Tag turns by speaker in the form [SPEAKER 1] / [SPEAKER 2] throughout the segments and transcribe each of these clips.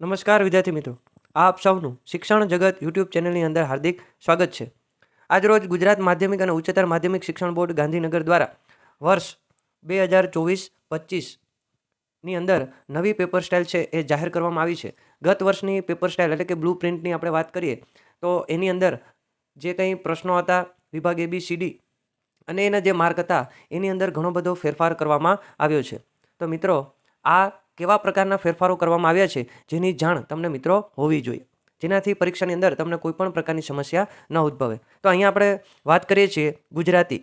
[SPEAKER 1] નમસ્કાર વિદ્યાર્થી મિત્રો આપ સૌનું શિક્ષણ જગત યુટ્યુબ ચેનલની અંદર હાર્દિક સ્વાગત છે આજરોજ ગુજરાત માધ્યમિક અને ઉચ્ચતર માધ્યમિક શિક્ષણ બોર્ડ ગાંધીનગર દ્વારા વર્ષ બે હજાર ચોવીસ પચીસની અંદર નવી પેપર સ્ટાઇલ છે એ જાહેર કરવામાં આવી છે ગત વર્ષની પેપર સ્ટાઇલ એટલે કે બ્લુ પ્રિન્ટની આપણે વાત કરીએ તો એની અંદર જે કંઈ પ્રશ્નો હતા વિભાગ એ બી સી ડી અને એના જે માર્ક હતા એની અંદર ઘણો બધો ફેરફાર કરવામાં આવ્યો છે તો મિત્રો આ કેવા પ્રકારના ફેરફારો કરવામાં આવ્યા છે જેની જાણ તમને મિત્રો હોવી જોઈએ જેનાથી પરીક્ષાની અંદર તમને કોઈપણ પ્રકારની સમસ્યા ન ઉદ્ભવે તો અહીંયા આપણે વાત કરીએ છીએ ગુજરાતી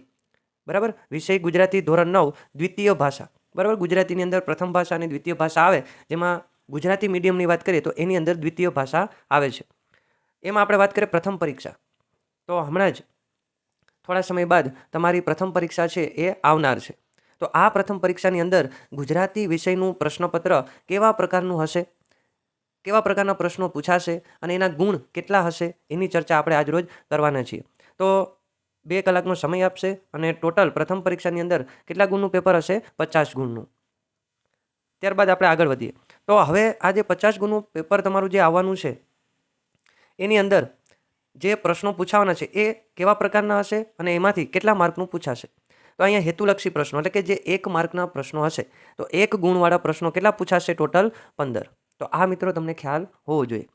[SPEAKER 1] બરાબર વિષય ગુજરાતી ધોરણ નવ દ્વિતીય ભાષા બરાબર ગુજરાતીની અંદર પ્રથમ ભાષા અને દ્વિતીય ભાષા આવે જેમાં ગુજરાતી મીડિયમની વાત કરીએ તો એની અંદર દ્વિતીય ભાષા આવે છે એમાં આપણે વાત કરીએ પ્રથમ પરીક્ષા તો હમણાં જ થોડા સમય બાદ તમારી પ્રથમ પરીક્ષા છે એ આવનાર છે તો આ પ્રથમ પરીક્ષાની અંદર ગુજરાતી વિષયનું પ્રશ્નપત્ર કેવા પ્રકારનું હશે કેવા પ્રકારના પ્રશ્નો પૂછાશે અને એના ગુણ કેટલા હશે એની ચર્ચા આપણે આજરોજ કરવાના છીએ તો બે કલાકનો સમય આપશે અને ટોટલ પ્રથમ પરીક્ષાની અંદર કેટલા ગુણનું પેપર હશે પચાસ ગુણનું ત્યારબાદ આપણે આગળ વધીએ તો હવે આ જે પચાસ ગુણનું પેપર તમારું જે આવવાનું છે એની અંદર જે પ્રશ્નો પૂછાવાના છે એ કેવા પ્રકારના હશે અને એમાંથી કેટલા માર્કનું પૂછાશે તો અહીંયા હેતુલક્ષી પ્રશ્નો એટલે કે જે એક માર્કના પ્રશ્નો હશે તો એક ગુણવાળા પ્રશ્નો કેટલા પૂછાશે ટોટલ પંદર તો આ મિત્રો તમને ખ્યાલ હોવો જોઈએ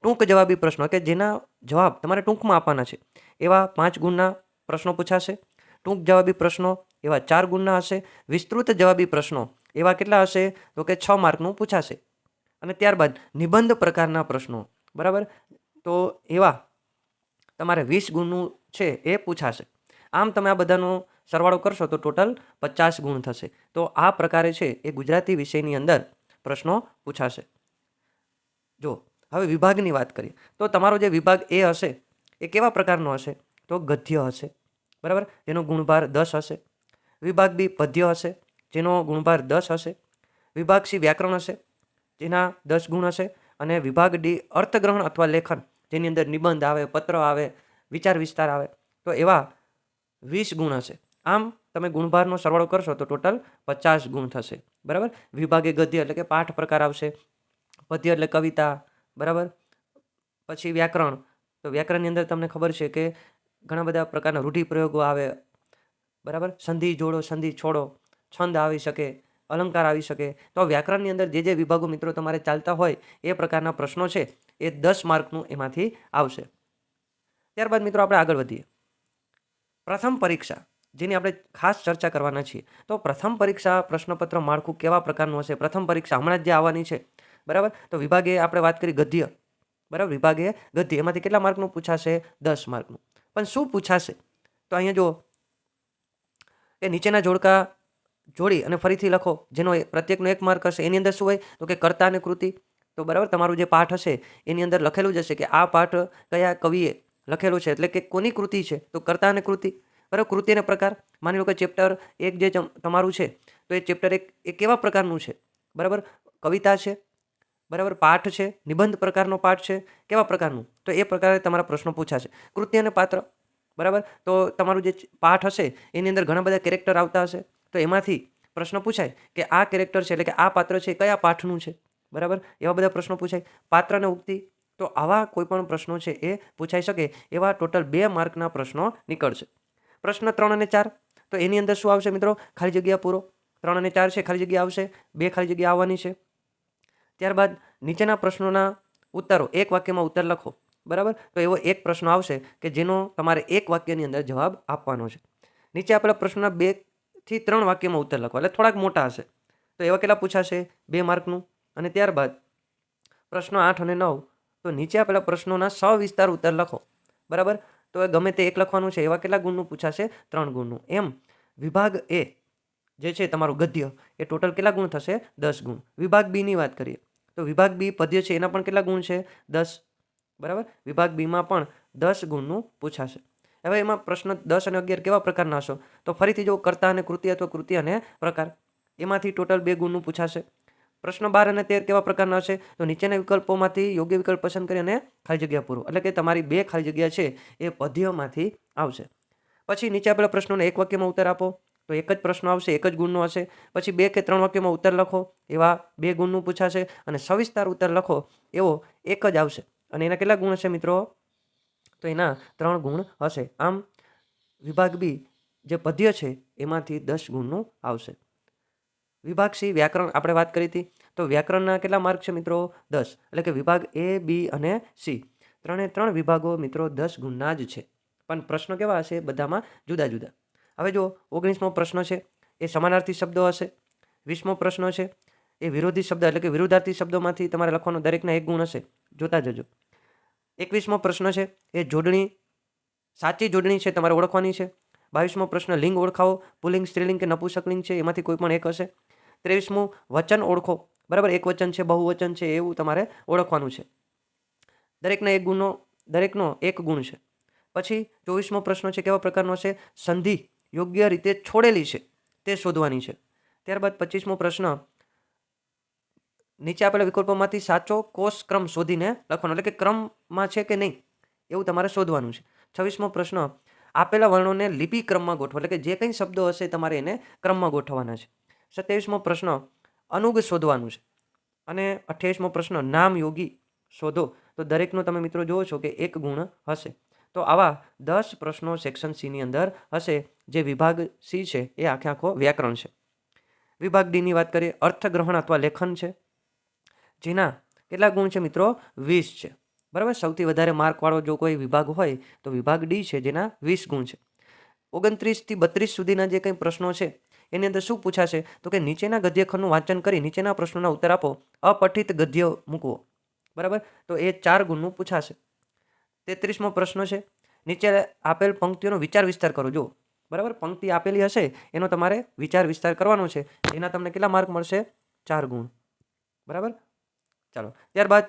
[SPEAKER 1] ટૂંક જવાબી પ્રશ્નો કે જેના જવાબ તમારે ટૂંકમાં આપવાના છે એવા પાંચ ગુણના પ્રશ્નો પૂછાશે ટૂંક જવાબી પ્રશ્નો એવા ચાર ગુણના હશે વિસ્તૃત જવાબી પ્રશ્નો એવા કેટલા હશે તો કે છ માર્કનું પૂછાશે અને ત્યારબાદ નિબંધ પ્રકારના પ્રશ્નો બરાબર તો એવા તમારે વીસ ગુણનું છે એ પૂછાશે આમ તમે આ બધાનો સરવાળો કરશો તો ટોટલ પચાસ ગુણ થશે તો આ પ્રકારે છે એ ગુજરાતી વિષયની અંદર પ્રશ્નો પૂછાશે જો હવે વિભાગની વાત કરીએ તો તમારો જે વિભાગ એ હશે એ કેવા પ્રકારનો હશે તો ગદ્ય હશે બરાબર જેનો ગુણભાર દસ હશે વિભાગ બી પદ્ય હશે જેનો ગુણભાર દસ હશે વિભાગ સી વ્યાકરણ હશે જેના દસ ગુણ હશે અને વિભાગ ડી અર્થગ્રહણ અથવા લેખન જેની અંદર નિબંધ આવે પત્ર આવે વિચાર વિસ્તાર આવે તો એવા વીસ ગુણ હશે આમ તમે ગુણભારનો સરવાળો કરશો તો ટોટલ પચાસ ગુણ થશે બરાબર વિભાગે ગદ્ય એટલે કે પાઠ પ્રકાર આવશે પદ્ય એટલે કવિતા બરાબર પછી વ્યાકરણ તો વ્યાકરણની અંદર તમને ખબર છે કે ઘણા બધા પ્રકારના રૂઢિપ્રયોગો આવે બરાબર સંધિ જોડો સંધિ છોડો છંદ આવી શકે અલંકાર આવી શકે તો વ્યાકરણની અંદર જે જે વિભાગો મિત્રો તમારે ચાલતા હોય એ પ્રકારના પ્રશ્નો છે એ દસ માર્કનું એમાંથી આવશે ત્યારબાદ મિત્રો આપણે આગળ વધીએ પ્રથમ પરીક્ષા જેની આપણે ખાસ ચર્ચા કરવાના છીએ તો પ્રથમ પરીક્ષા પ્રશ્નપત્ર માળખું કેવા પ્રકારનું હશે પ્રથમ પરીક્ષા હમણાં જ જે આવવાની છે બરાબર તો વિભાગે આપણે વાત કરી ગદ્ય બરાબર વિભાગે ગદ્ય એમાંથી કેટલા માર્કનું પૂછાશે દસ માર્કનું પણ શું પૂછાશે તો અહીંયા જુઓ એ નીચેના જોડકા જોડી અને ફરીથી લખો જેનો પ્રત્યેકનો એક માર્ક હશે એની અંદર શું હોય તો કે કર્તા અને કૃતિ તો બરાબર તમારું જે પાઠ હશે એની અંદર લખેલું જ હશે કે આ પાઠ કયા કવિએ લખેલું છે એટલે કે કોની કૃતિ છે તો કર્તા અને કૃતિ બરાબર કૃતિનો પ્રકાર માની લો કે ચેપ્ટર એક જે તમારું છે તો એ ચેપ્ટર એક એ કેવા પ્રકારનું છે બરાબર કવિતા છે બરાબર પાઠ છે નિબંધ પ્રકારનો પાઠ છે કેવા પ્રકારનું તો એ પ્રકારે તમારા પ્રશ્નો પૂછાશે કૃત્ય અને પાત્ર બરાબર તો તમારું જે પાઠ હશે એની અંદર ઘણા બધા કેરેક્ટર આવતા હશે તો એમાંથી પ્રશ્ન પૂછાય કે આ કેરેક્ટર છે એટલે કે આ પાત્ર છે કયા પાઠનું છે બરાબર એવા બધા પ્રશ્નો પૂછાય પાત્ર અને ઉક્તિ તો આવા કોઈ પણ પ્રશ્નો છે એ પૂછાઈ શકે એવા ટોટલ બે માર્કના પ્રશ્નો નીકળશે પ્રશ્ન ત્રણ અને ચાર તો એની અંદર શું આવશે મિત્રો ખાલી જગ્યા પૂરો ત્રણ અને ચાર છે ખાલી જગ્યા આવશે બે ખાલી જગ્યા આવવાની છે ત્યારબાદ નીચેના પ્રશ્નોના ઉત્તરો એક વાક્યમાં ઉત્તર લખો બરાબર તો એવો એક પ્રશ્ન આવશે કે જેનો તમારે એક વાક્યની અંદર જવાબ આપવાનો છે નીચે આપેલા પ્રશ્નના બેથી ત્રણ વાક્યમાં ઉત્તર લખો એટલે થોડાક મોટા હશે તો એવા કેટલા પૂછાશે બે માર્કનું અને ત્યારબાદ પ્રશ્નો આઠ અને નવ તો નીચે આપેલા પ્રશ્નોના સ વિસ્તાર ઉત્તર લખો બરાબર તો એ ગમે તે એક લખવાનું છે એવા કેટલા ગુણનું પૂછાશે ત્રણ ગુણનું એમ વિભાગ એ જે છે તમારું ગદ્ય એ ટોટલ કેટલા ગુણ થશે દસ ગુણ વિભાગ બીની વાત કરીએ તો વિભાગ બી પદ્ય છે એના પણ કેટલા ગુણ છે દસ બરાબર વિભાગ બીમાં પણ દસ ગુણનું પૂછાશે હવે એમાં પ્રશ્ન દસ અને અગિયાર કેવા પ્રકારના હશો તો ફરીથી જો કર્તા અને કૃતિ અથવા કૃતિ અને પ્રકાર એમાંથી ટોટલ બે ગુણનું પૂછાશે પ્રશ્ન બાર અને તેર કેવા પ્રકારના હશે તો નીચેના વિકલ્પોમાંથી યોગ્ય વિકલ્પ પસંદ કરી અને ખાલી જગ્યા પૂરો એટલે કે તમારી બે ખાલી જગ્યા છે એ પધ્યમાંથી આવશે પછી નીચે આપેલા પ્રશ્નોને એક વાક્યમાં ઉત્તર આપો તો એક જ પ્રશ્ન આવશે એક જ ગુણનો હશે પછી બે કે ત્રણ વાક્યમાં ઉત્તર લખો એવા બે ગુણનું પૂછાશે અને સવિસ્તાર ઉત્તર લખો એવો એક જ આવશે અને એના કેટલા ગુણ હશે મિત્રો તો એના ત્રણ ગુણ હશે આમ વિભાગ બી જે પધ્ય છે એમાંથી દસ ગુણનું આવશે વિભાગ સી વ્યાકરણ આપણે વાત કરી હતી તો વ્યાકરણના કેટલા માર્ક છે મિત્રો દસ એટલે કે વિભાગ એ બી અને સી ત્રણે ત્રણ વિભાગો મિત્રો દસ ગુણના જ છે પણ પ્રશ્નો કેવા હશે બધામાં જુદા જુદા હવે જો ઓગણીસમો પ્રશ્ન છે એ સમાનાર્થી શબ્દો હશે વીસમો પ્રશ્ન છે એ વિરોધી શબ્દ એટલે કે વિરુદ્ધાર્થી શબ્દોમાંથી તમારે લખવાનો દરેકના એક ગુણ હશે જોતા જજો એકવીસમો પ્રશ્ન છે એ જોડણી સાચી જોડણી છે તમારે ઓળખવાની છે બાવીસમો પ્રશ્ન લિંગ ઓળખાવો પુલિંગ સ્ત્રીલિંગ કે નપુસકલિંગ છે એમાંથી કોઈ પણ એક હશે ત્રેવીસમું વચન ઓળખો બરાબર એક વચન છે બહુવચન છે એવું તમારે ઓળખવાનું છે દરેકના એક ગુણનો દરેકનો એક ગુણ છે પછી ચોવીસમો પ્રશ્ન છે કેવા પ્રકારનો છે સંધિ યોગ્ય રીતે છોડેલી છે તે શોધવાની છે ત્યારબાદ પચીસમો પ્રશ્ન નીચે આપેલા વિકલ્પોમાંથી સાચો કોષ ક્રમ શોધીને લખવાનો એટલે કે ક્રમમાં છે કે નહીં એવું તમારે શોધવાનું છે છવ્વીસમો પ્રશ્ન આપેલા વર્ણોને લિપિ ક્રમમાં ગોઠવો એટલે કે જે કંઈ શબ્દો હશે તમારે એને ક્રમમાં ગોઠવવાના છે સત્યાવીસમો પ્રશ્ન અનુગ શોધવાનું છે અને અઠ્યાવીસમો પ્રશ્ન નામ યોગી શોધો તો દરેકનો તમે મિત્રો જુઓ છો કે એક ગુણ હશે તો આવા દસ પ્રશ્નો સેક્શન સીની અંદર હશે જે વિભાગ સી છે એ આખે આખો વ્યાકરણ છે વિભાગ ડીની વાત કરીએ અર્થગ્રહણ અથવા લેખન છે જેના કેટલા ગુણ છે મિત્રો વીસ છે બરાબર સૌથી વધારે માર્કવાળો જો કોઈ વિભાગ હોય તો વિભાગ ડી છે જેના વીસ ગુણ છે ઓગણત્રીસથી બત્રીસ સુધીના જે કંઈ પ્રશ્નો છે એની અંદર શું પૂછાશે તો કે નીચેના ગદ્યખંડનું વાંચન કરી નીચેના પ્રશ્નોના ઉત્તર આપો અપઠિત ગદ્ય મૂકવો બરાબર તો એ ચાર ગુણનું પૂછાશે તેત્રીસમો પ્રશ્ન છે નીચે આપેલ પંક્તિઓનો વિચાર વિસ્તાર કરો જો બરાબર પંક્તિ આપેલી હશે એનો તમારે વિચાર વિસ્તાર કરવાનો છે એના તમને કેટલા માર્ક મળશે ચાર ગુણ બરાબર ચાલો ત્યારબાદ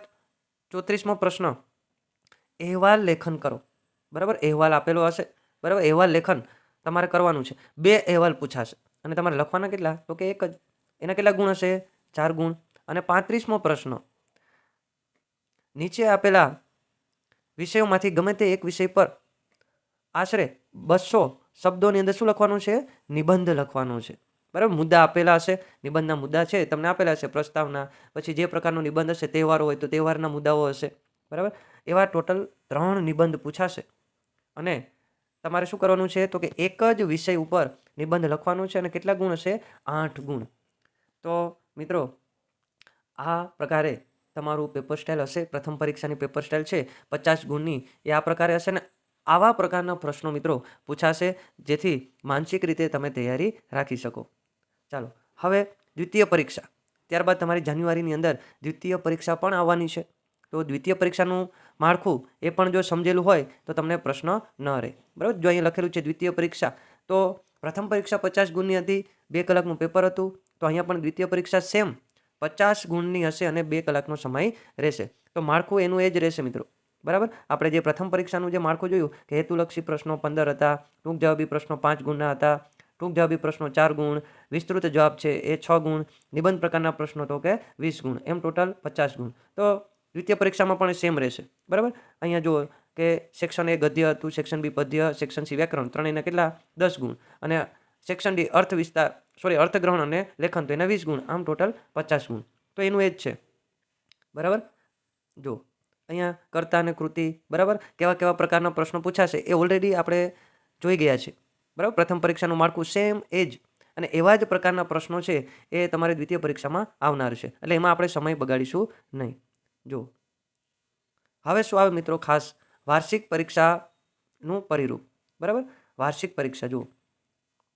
[SPEAKER 1] ચોત્રીસમો પ્રશ્ન અહેવાલ લેખન કરો બરાબર અહેવાલ આપેલો હશે બરાબર અહેવાલ લેખન તમારે કરવાનું છે બે અહેવાલ પૂછાશે અને તમારે લખવાના કેટલા તો કે એક જ એના કેટલા ગુણ હશે ચાર ગુણ અને પાંત્રીસમો પ્રશ્ન નીચે આપેલા વિષયોમાંથી ગમે તે એક વિષય પર આશરે બસો શબ્દોની અંદર શું લખવાનું છે નિબંધ લખવાનો છે બરાબર મુદ્દા આપેલા હશે નિબંધના મુદ્દા છે તમને આપેલા છે પ્રસ્તાવના પછી જે પ્રકારનો નિબંધ હશે તહેવારો હોય તો તહેવારના મુદ્દાઓ હશે બરાબર એવા ટોટલ ત્રણ નિબંધ પૂછાશે અને તમારે શું કરવાનું છે તો કે એક જ વિષય ઉપર નિબંધ લખવાનો છે અને કેટલા ગુણ હશે આઠ ગુણ તો મિત્રો આ પ્રકારે તમારું પેપર સ્ટાઇલ હશે પ્રથમ પરીક્ષાની પેપર સ્ટાઇલ છે પચાસ ગુણની એ આ પ્રકારે હશે ને આવા પ્રકારના પ્રશ્નો મિત્રો પૂછાશે જેથી માનસિક રીતે તમે તૈયારી રાખી શકો ચાલો હવે દ્વિતીય પરીક્ષા ત્યારબાદ તમારી જાન્યુઆરીની અંદર દ્વિતીય પરીક્ષા પણ આવવાની છે તો દ્વિતીય પરીક્ષાનું માળખું એ પણ જો સમજેલું હોય તો તમને પ્રશ્ન ન રહે બરાબર જો અહીં લખેલું છે દ્વિતીય પરીક્ષા તો પ્રથમ પરીક્ષા પચાસ ગુણની હતી બે કલાકનું પેપર હતું તો અહીંયા પણ દ્વિતીય પરીક્ષા સેમ પચાસ ગુણની હશે અને બે કલાકનો સમય રહેશે તો માળખું એનું એ જ રહેશે મિત્રો બરાબર આપણે જે પ્રથમ પરીક્ષાનું જે માળખું જોયું કે હેતુલક્ષી પ્રશ્નો પંદર હતા ટૂંક જવાબી પ્રશ્નો પાંચ ગુણના હતા ટૂંક જવાબી પ્રશ્નો ચાર ગુણ વિસ્તૃત જવાબ છે એ છ ગુણ નિબંધ પ્રકારના પ્રશ્નો તો કે વીસ ગુણ એમ ટોટલ પચાસ ગુણ તો દ્વિતીય પરીક્ષામાં પણ સેમ રહેશે બરાબર અહીંયા જુઓ કે સેક્શન એ ગદ્ય હતું સેક્શન બી પદ્ય સેક્શન સી વ્યાકરણ ત્રણેયના કેટલા દસ ગુણ અને સેક્શન ડી અર્થ વિસ્તાર સોરી અર્થગ્રહણ અને લેખન તો એના વીસ ગુણ આમ ટોટલ પચાસ ગુણ તો એનું એ જ છે બરાબર જો અહીંયા કરતા અને કૃતિ બરાબર કેવા કેવા પ્રકારના પ્રશ્નો પૂછાશે એ ઓલરેડી આપણે જોઈ ગયા છે બરાબર પ્રથમ પરીક્ષાનું માળખું સેમ એ જ અને એવા જ પ્રકારના પ્રશ્નો છે એ તમારે દ્વિતીય પરીક્ષામાં આવનાર છે એટલે એમાં આપણે સમય બગાડીશું નહીં જો હવે શું આવે મિત્રો ખાસ વાર્ષિક પરીક્ષાનું પરિરૂપ બરાબર વાર્ષિક પરીક્ષા જુઓ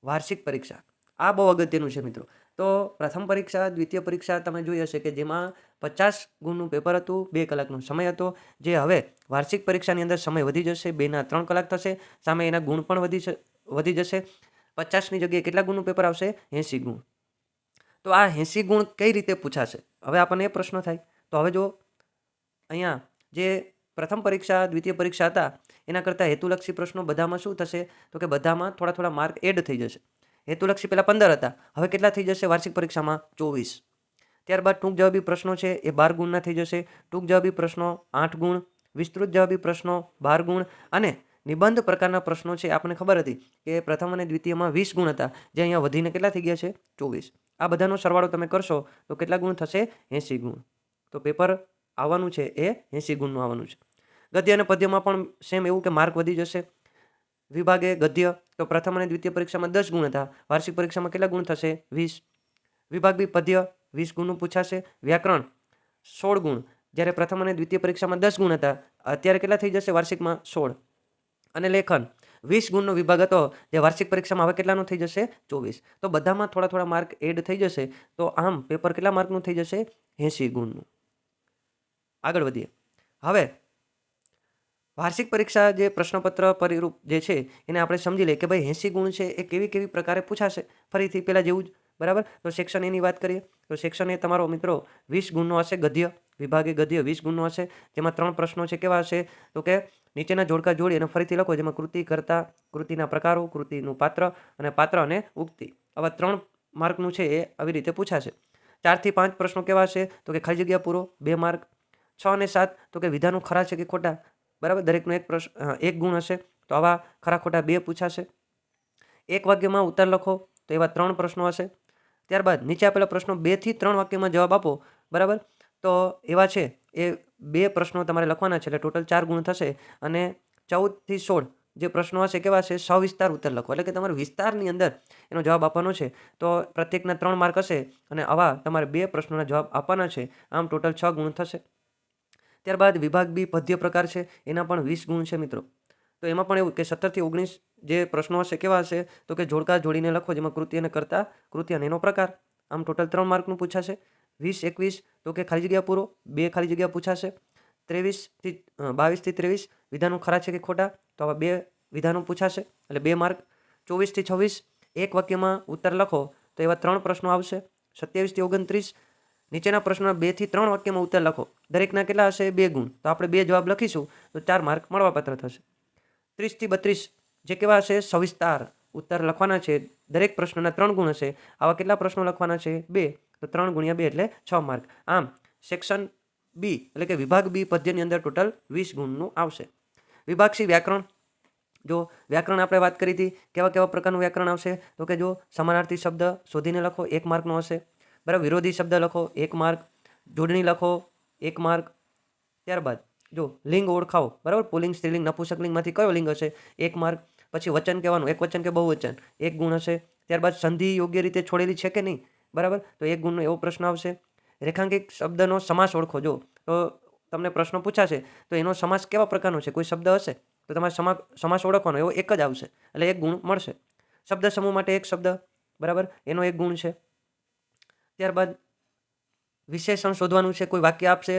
[SPEAKER 1] વાર્ષિક પરીક્ષા આ બહુ અગત્યનું છે મિત્રો તો પ્રથમ પરીક્ષા દ્વિતીય પરીક્ષા તમે જોઈ હશે કે જેમાં પચાસ ગુણનું પેપર હતું બે કલાકનો સમય હતો જે હવે વાર્ષિક પરીક્ષાની અંદર સમય વધી જશે બેના ત્રણ કલાક થશે સામે એના ગુણ પણ વધી વધી જશે પચાસની જગ્યાએ કેટલા ગુણનું પેપર આવશે એંસી ગુણ તો આ એંસી ગુણ કઈ રીતે પૂછાશે હવે આપણને એ પ્રશ્ન થાય તો હવે જો અહીંયા જે પ્રથમ પરીક્ષા દ્વિતીય પરીક્ષા હતા એના કરતાં હેતુલક્ષી પ્રશ્નો બધામાં શું થશે તો કે બધામાં થોડા થોડા માર્ક એડ થઈ જશે હેતુલક્ષી પહેલાં પંદર હતા હવે કેટલા થઈ જશે વાર્ષિક પરીક્ષામાં ચોવીસ ત્યારબાદ ટૂંક જવાબી પ્રશ્નો છે એ બાર ગુણના થઈ જશે ટૂંક જવાબી પ્રશ્નો આઠ ગુણ વિસ્તૃત જવાબી પ્રશ્નો બાર ગુણ અને નિબંધ પ્રકારના પ્રશ્નો છે આપણને ખબર હતી કે પ્રથમ અને દ્વિતીયમાં વીસ ગુણ હતા જે અહીંયા વધીને કેટલા થઈ ગયા છે ચોવીસ આ બધાનો સરવાળો તમે કરશો તો કેટલા ગુણ થશે એંસી ગુણ તો પેપર આવવાનું છે એ એંસી ગુણનું આવવાનું છે ગદ્ય અને પદ્યમાં પણ સેમ એવું કે માર્ક વધી જશે વિભાગે ગદ્ય તો પ્રથમ અને દ્વિતીય પરીક્ષામાં દસ ગુણ હતા વાર્ષિક પરીક્ષામાં કેટલા ગુણ થશે વીસ વિભાગ બી પદ્ય વીસ ગુણનું પૂછાશે વ્યાકરણ સોળ ગુણ જ્યારે પ્રથમ અને દ્વિતીય પરીક્ષામાં દસ ગુણ હતા અત્યારે કેટલા થઈ જશે વાર્ષિકમાં સોળ અને લેખન વીસ ગુણનો વિભાગ હતો જે વાર્ષિક પરીક્ષામાં હવે કેટલાનું થઈ જશે ચોવીસ તો બધામાં થોડા થોડા માર્ક એડ થઈ જશે તો આમ પેપર કેટલા માર્કનું થઈ જશે એંસી ગુણનું આગળ વધીએ હવે વાર્ષિક પરીક્ષા જે પ્રશ્નપત્ર પરિરૂપ જે છે એને આપણે સમજી લઈએ કે ભાઈ એંસી ગુણ છે એ કેવી કેવી પ્રકારે પૂછાશે ફરીથી પહેલાં જેવું જ બરાબર તો સેક્શન એની વાત કરીએ તો સેક્શન એ તમારો મિત્રો વીસ ગુણનો હશે ગદ્ય વિભાગે ગદ્ય વીસ ગુણનો હશે જેમાં ત્રણ પ્રશ્નો છે કેવા હશે તો કે નીચેના જોડકા જોડી અને ફરીથી લખો જેમાં કૃતિ કરતા કૃતિના પ્રકારો કૃતિનું પાત્ર અને પાત્ર અને ઉક્તિ આવા ત્રણ માર્કનું છે એ આવી રીતે પૂછાશે ચારથી પાંચ પ્રશ્નો કેવા છે તો કે ખાલી જગ્યા પૂરો બે માર્ક છ અને સાત તો કે વિધાનું ખરા છે કે ખોટા બરાબર દરેકનો એક પ્રશ્ન એક ગુણ હશે તો આવા ખરા ખોટા બે પૂછાશે એક વાક્યમાં ઉત્તર લખો તો એવા ત્રણ પ્રશ્નો હશે ત્યારબાદ નીચે આપેલા પ્રશ્નો બેથી ત્રણ વાક્યમાં જવાબ આપો બરાબર તો એવા છે એ બે પ્રશ્નો તમારે લખવાના છે એટલે ટોટલ ચાર ગુણ થશે અને ચૌદથી સોળ જે પ્રશ્નો હશે કેવા છે સવિસ્તાર ઉત્તર લખો એટલે કે તમારે વિસ્તારની અંદર એનો જવાબ આપવાનો છે તો પ્રત્યેકના ત્રણ માર્ક હશે અને આવા તમારે બે પ્રશ્નોના જવાબ આપવાના છે આમ ટોટલ છ ગુણ થશે ત્યારબાદ વિભાગ બી પદ્ય પ્રકાર છે એના પણ વીસ ગુણ છે મિત્રો તો એમાં પણ એવું કે સત્તરથી ઓગણીસ જે પ્રશ્નો હશે કેવા હશે તો કે જોડકા જોડીને લખો જેમાં કૃતિ અને કરતા કૃતિ અને એનો પ્રકાર આમ ટોટલ ત્રણ માર્કનું પૂછાશે વીસ એકવીસ તો કે ખાલી જગ્યા પૂરો બે ખાલી જગ્યા પૂછાશે ત્રેવીસથી બાવીસથી ત્રેવીસ વિધાનો ખરા છે કે ખોટા તો આવા બે વિધાનો પૂછાશે એટલે બે માર્ક ચોવીસથી છવ્વીસ એક વાક્યમાં ઉત્તર લખો તો એવા ત્રણ પ્રશ્નો આવશે સત્યાવીસથી ઓગણત્રીસ નીચેના પ્રશ્નો બેથી ત્રણ વાક્યમાં ઉત્તર લખો દરેકના કેટલા હશે બે ગુણ તો આપણે બે જવાબ લખીશું તો ચાર માર્ક મળવાપાત્ર થશે ત્રીસથી બત્રીસ જે કેવા હશે સવિસ્તાર ઉત્તર લખવાના છે દરેક પ્રશ્નના ત્રણ ગુણ હશે આવા કેટલા પ્રશ્નો લખવાના છે બે તો ત્રણ ગુણ્યા બે એટલે છ માર્ક આમ સેક્શન બી એટલે કે વિભાગ બી પદ્યની અંદર ટોટલ વીસ ગુણનું આવશે વિભાગ સી વ્યાકરણ જો વ્યાકરણ આપણે વાત કરી હતી કેવા કેવા પ્રકારનું વ્યાકરણ આવશે તો કે જો સમાનાર્થી શબ્દ શોધીને લખો એક માર્કનો હશે બરાબર વિરોધી શબ્દ લખો એક માર્ક જોડણી લખો એક માર્ક ત્યારબાદ જો લિંગ ઓળખાવો બરાબર પુલિંગ સ્ત્રીલિંગ નપુસક કયો લિંગ હશે એક માર્ક પછી વચન કહેવાનું એક વચન કે બહુવચન એક ગુણ હશે ત્યારબાદ સંધિ યોગ્ય રીતે છોડેલી છે કે નહીં બરાબર તો એક ગુણનો એવો પ્રશ્ન આવશે રેખાંકિક શબ્દનો સમાસ ઓળખો જો તો તમને પ્રશ્નો પૂછાશે તો એનો સમાસ કેવા પ્રકારનો છે કોઈ શબ્દ હશે તો તમારે સમા સમાસ ઓળખવાનો એવો એક જ આવશે એટલે એક ગુણ મળશે શબ્દ સમૂહ માટે એક શબ્દ બરાબર એનો એક ગુણ છે ત્યારબાદ વિશેષણ શોધવાનું છે કોઈ વાક્ય આપશે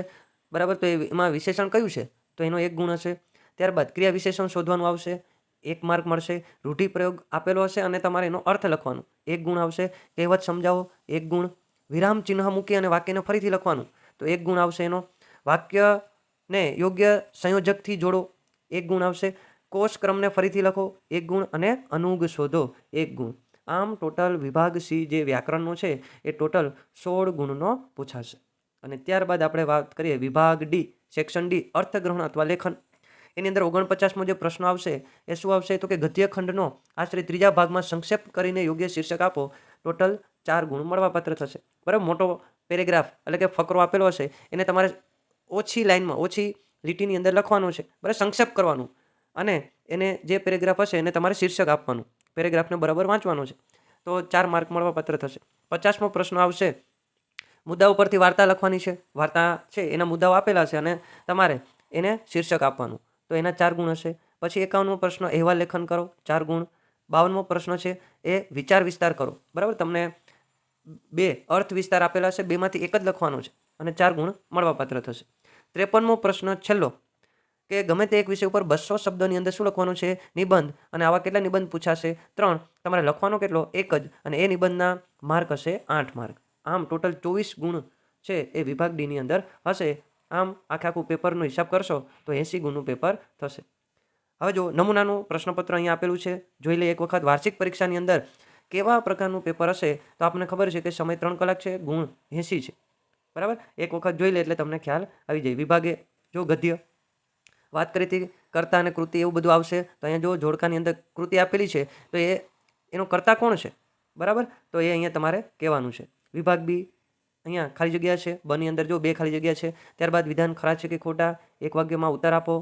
[SPEAKER 1] બરાબર તો એમાં વિશેષણ કયું છે તો એનો એક ગુણ હશે ત્યારબાદ ક્રિયા વિશેષણ શોધવાનું આવશે એક માર્ક મળશે રૂઢિપ્રયોગ આપેલો હશે અને તમારે એનો અર્થ લખવાનો એક ગુણ આવશે કહેવત સમજાવો એક ગુણ વિરામ ચિહ્ન મૂકી અને વાક્યને ફરીથી લખવાનું તો એક ગુણ આવશે એનો વાક્યને યોગ્ય સંયોજકથી જોડો એક ગુણ આવશે કોષ ક્રમને ફરીથી લખો એક ગુણ અને અનુગ શોધો એક ગુણ આમ ટોટલ વિભાગ સી જે વ્યાકરણનો છે એ ટોટલ સોળ ગુણનો પૂછાશે અને ત્યારબાદ આપણે વાત કરીએ વિભાગ ડી સેક્શન ડી અર્થગ્રહણ અથવા લેખન એની અંદર ઓગણપચાસમો જે પ્રશ્ન આવશે એ શું આવશે તો કે ગદ્યખંડનો આશરે ત્રીજા ભાગમાં સંક્ષેપ કરીને યોગ્ય શીર્ષક આપો ટોટલ ચાર ગુણ મળવાપાત્ર થશે બરાબર મોટો પેરેગ્રાફ એટલે કે ફકરો આપેલો હશે એને તમારે ઓછી લાઇનમાં ઓછી લીટીની અંદર લખવાનું છે બરાબર સંક્ષેપ કરવાનું અને એને જે પેરેગ્રાફ હશે એને તમારે શીર્ષક આપવાનું પેરેગ્રાફને બરાબર વાંચવાનો છે તો ચાર માર્ક મળવા પાત્ર થશે પચાસમો પ્રશ્ન આવશે મુદ્દા ઉપરથી વાર્તા લખવાની છે વાર્તા છે એના મુદ્દાઓ આપેલા છે અને તમારે એને શીર્ષક આપવાનું તો એના ચાર ગુણ હશે પછી એકાવનમો પ્રશ્ન અહેવાલ લેખન કરો ચાર ગુણ બાવનમો પ્રશ્ન છે એ વિચાર વિસ્તાર કરો બરાબર તમને બે અર્થ વિસ્તાર આપેલા છે બેમાંથી એક જ લખવાનો છે અને ચાર ગુણ મળવાપાત્ર થશે ત્રેપનમો પ્રશ્ન છેલ્લો કે ગમે તે એક વિષય ઉપર બસો શબ્દોની અંદર શું લખવાનું છે નિબંધ અને આવા કેટલા નિબંધ પૂછાશે ત્રણ તમારે લખવાનો કેટલો એક જ અને એ નિબંધના માર્ક હશે આઠ માર્ક આમ ટોટલ ચોવીસ ગુણ છે એ વિભાગ ડીની અંદર હશે આમ આખે આખું પેપરનો હિસાબ કરશો તો એંસી ગુણનું પેપર થશે હવે જો નમૂનાનું પ્રશ્નપત્ર અહીંયા આપેલું છે જોઈ લઈએ એક વખત વાર્ષિક પરીક્ષાની અંદર કેવા પ્રકારનું પેપર હશે તો આપણને ખબર છે કે સમય ત્રણ કલાક છે ગુણ એંસી છે બરાબર એક વખત જોઈ લે એટલે તમને ખ્યાલ આવી જાય વિભાગે જો ગદ્ય વાત કરી હતી કર્તા અને કૃતિ એવું બધું આવશે તો અહીંયા જો જોડકાની અંદર કૃતિ આપેલી છે તો એ એનો કર્તા કોણ છે બરાબર તો એ અહીંયા તમારે કહેવાનું છે વિભાગ બી અહીંયા ખાલી જગ્યા છે બની અંદર જો બે ખાલી જગ્યા છે ત્યારબાદ વિધાન ખરા છે કે ખોટા એક વાગ્યમાં ઉત્તર આપો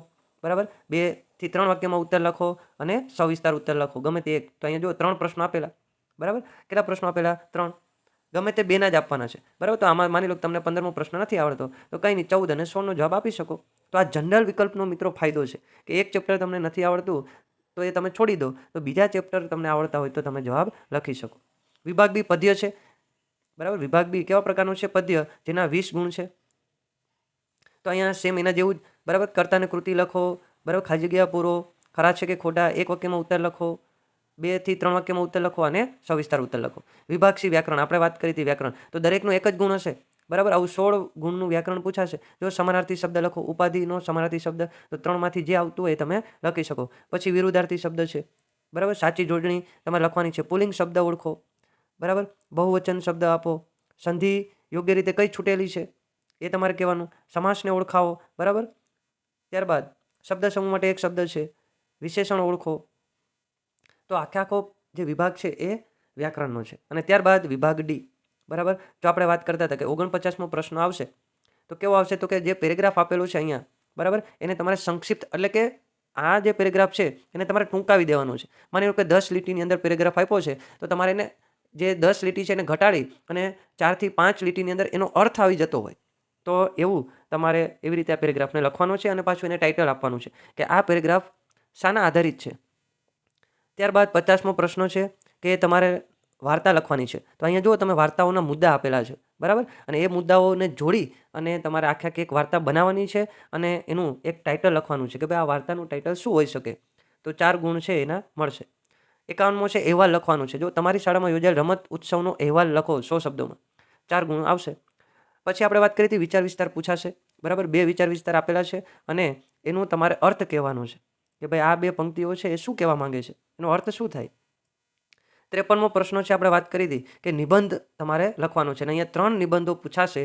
[SPEAKER 1] બરાબર બે થી ત્રણ વાક્યમાં ઉત્તર લખો અને સવિસ્તાર ઉત્તર લખો ગમે તે એક તો અહીંયા જો ત્રણ પ્રશ્નો આપેલા બરાબર કેટલા પ્રશ્નો આપેલા ત્રણ ગમે તે બેના જ આપવાના છે બરાબર તો આમાં માની લો તમને પંદરમો પ્રશ્ન નથી આવડતો તો કંઈ નહીં ચૌદ અને સોળનો જવાબ આપી શકો તો આ જનરલ વિકલ્પનો મિત્રો ફાયદો છે કે એક ચેપ્ટર તમને નથી આવડતું તો એ તમે છોડી દો તો બીજા ચેપ્ટર તમને આવડતા હોય તો તમે જવાબ લખી શકો વિભાગ બી પદ્ય છે બરાબર વિભાગ બી કેવા પ્રકારનું છે પદ્ય જેના વીસ ગુણ છે તો અહીંયા સેમ એના જેવું જ બરાબર કર્તાને કૃતિ લખો બરાબર ખાલી જગ્યા પૂરો ખરા છે કે ખોટા એક વાક્યમાં ઉત્તર લખો બેથી ત્રણ વાક્યમાં ઉત્તર લખો અને સવિસ્તાર ઉત્તર લખો વિભાગસી વ્યાકરણ આપણે વાત કરી હતી વ્યાકરણ તો દરેકનો એક જ ગુણ હશે બરાબર આવું સોળ ગુણનું વ્યાકરણ પૂછાશે જો સમાનાર્થી શબ્દ લખો ઉપાધિનો સમાનાર્થી શબ્દ તો ત્રણમાંથી જે આવતું હોય તમે લખી શકો પછી વિરુદ્ધાર્થી શબ્દ છે બરાબર સાચી જોડણી તમારે લખવાની છે પુલિંગ શબ્દ ઓળખો બરાબર બહુવચન શબ્દ આપો સંધિ યોગ્ય રીતે કઈ છૂટેલી છે એ તમારે કહેવાનું સમાસને ઓળખાવો બરાબર ત્યારબાદ શબ્દ સમૂહ માટે એક શબ્દ છે વિશેષણ ઓળખો તો આખે આખો જે વિભાગ છે એ વ્યાકરણનો છે અને ત્યારબાદ વિભાગ ડી બરાબર જો આપણે વાત કરતા હતા કે ઓગણપચાસમો પ્રશ્ન આવશે તો કેવો આવશે તો કે જે પેરેગ્રાફ આપેલો છે અહીંયા બરાબર એને તમારે સંક્ષિપ્ત એટલે કે આ જે પેરેગ્રાફ છે એને તમારે ટૂંકાવી દેવાનું છે માની લો કે દસ લીટીની અંદર પેરેગ્રાફ આપ્યો છે તો તમારે એને જે દસ લીટી છે એને ઘટાડી અને ચારથી પાંચ લીટીની અંદર એનો અર્થ આવી જતો હોય તો એવું તમારે એવી રીતે આ પેરેગ્રાફને લખવાનો છે અને પાછું એને ટાઇટલ આપવાનું છે કે આ પેરેગ્રાફ શાના આધારિત છે ત્યારબાદ પચાસમો પ્રશ્ન છે કે તમારે વાર્તા લખવાની છે તો અહીંયા જુઓ તમે વાર્તાઓના મુદ્દા આપેલા છે બરાબર અને એ મુદ્દાઓને જોડી અને તમારે આખી આખી એક વાર્તા બનાવવાની છે અને એનું એક ટાઇટલ લખવાનું છે કે ભાઈ આ વાર્તાનું ટાઇટલ શું હોઈ શકે તો ચાર ગુણ છે એના મળશે એકાવનમો છે અહેવાલ લખવાનું છે જો તમારી શાળામાં યોજાયેલ રમત ઉત્સવનો અહેવાલ લખો સો શબ્દોમાં ચાર ગુણ આવશે પછી આપણે વાત કરી હતી વિચાર વિસ્તાર પૂછાશે બરાબર બે વિચાર વિસ્તાર આપેલા છે અને એનું તમારે અર્થ કહેવાનો છે કે ભાઈ આ બે પંક્તિઓ છે એ શું કહેવા માંગે છે એનો અર્થ શું થાય ત્રેપનમો પ્રશ્નો છે આપણે વાત કરી હતી કે નિબંધ તમારે લખવાનો છે અને અહીંયા ત્રણ નિબંધો પૂછાશે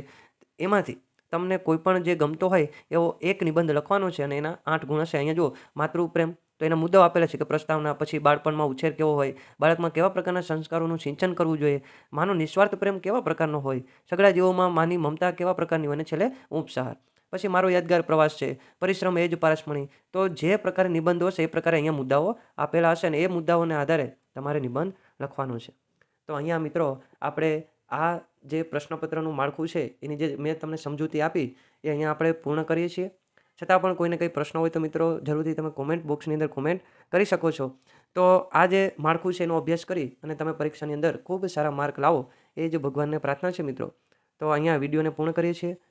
[SPEAKER 1] એમાંથી તમને કોઈપણ જે ગમતો હોય એવો એક નિબંધ લખવાનો છે અને એના આઠ ગુણ હશે અહીંયા જો માતૃપ્રેમ તો એના મુદ્દાઓ આપેલા છે કે પ્રસ્તાવના પછી બાળપણમાં ઉછેર કેવો હોય બાળકમાં કેવા પ્રકારના સંસ્કારોનું સિંચન કરવું જોઈએ માનો નિસ્વાર્થ પ્રેમ કેવા પ્રકારનો હોય સગડા જીવોમાં માની મમતા કેવા પ્રકારની હોય અને છેલ્લે ઉપસાહાર પછી મારો યાદગાર પ્રવાસ છે પરિશ્રમ એ જ પારસમણી તો જે પ્રકારે નિબંધો છે એ પ્રકારે અહીંયા મુદ્દાઓ આપેલા હશે અને એ મુદ્દાઓને આધારે તમારે નિબંધ લખવાનો છે તો અહીંયા મિત્રો આપણે આ જે પ્રશ્નપત્રનું માળખું છે એની જે મેં તમને સમજૂતી આપી એ અહીંયા આપણે પૂર્ણ કરીએ છીએ છતાં પણ કોઈને કંઈ પ્રશ્ન હોય તો મિત્રો જરૂરથી તમે કોમેન્ટ બોક્સની અંદર કોમેન્ટ કરી શકો છો તો આ જે માળખું છે એનો અભ્યાસ કરી અને તમે પરીક્ષાની અંદર ખૂબ સારા માર્ક લાવો એ જ ભગવાનને પ્રાર્થના છે મિત્રો તો અહીંયા વિડીયોને પૂર્ણ કરીએ છીએ